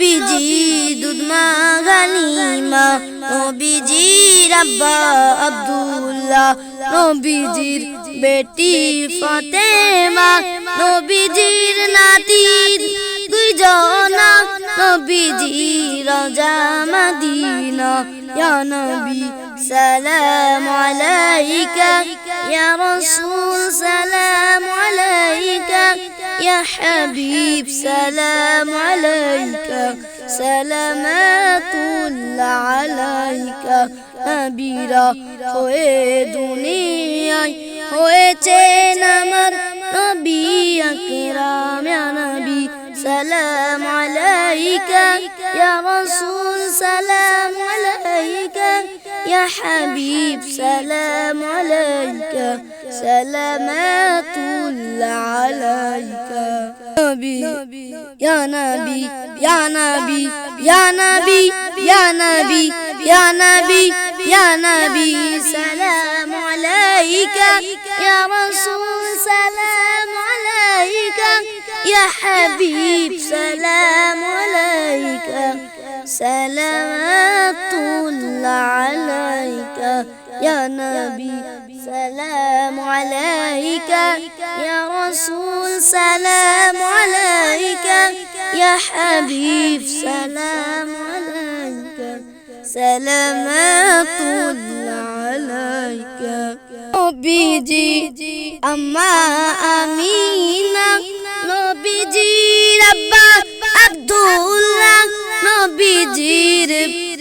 নবীজি দুধমা গালিমা নবীজির আব্বা আব্দুল্লাহ, নবীজির বেটি ফতেমা, নবীজির নাতি দুইজনা নবীজি রোজা মদিনা। ইয়া নবী সালাম আলাইকা, ইয়া রাসূল সালাম ইয়া হাবিব সালাম আলাইকা সালামাতুল্লাহ আলাইকা নবীরা হয়ে দুনিয়ায় হয়েছেন আমার নবী আকরাম ইয়া নবী সালাম আলাইকা ইয়া রাসূল সালাম আলাইকা ইয়া হাবিব সালাম আলাইকা سلامات الله عليك يا نبي يا نبي يا نبي يا نبي يا نبي يا نبي سلام عليك. يا رسول سلام عليك. يا حبيب سلام عليك. سلامات الله عليك. يا نبي سلام عليك. يا رسول سلام عليك. يا حبيب سلام عليك. سلامات الله عليك نبيجي أما أمينة. نبيجي ربا عبد الله نبيجي رب.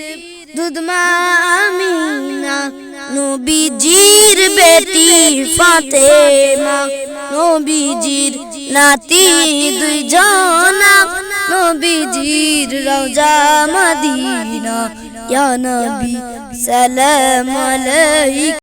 دودما أمينة. নবীজির বেটি ফাতেমা নবীজির নাতি দুইজনা নবীজির রওজা মদিনা। ইয়া নবী সালাম আলাইকা।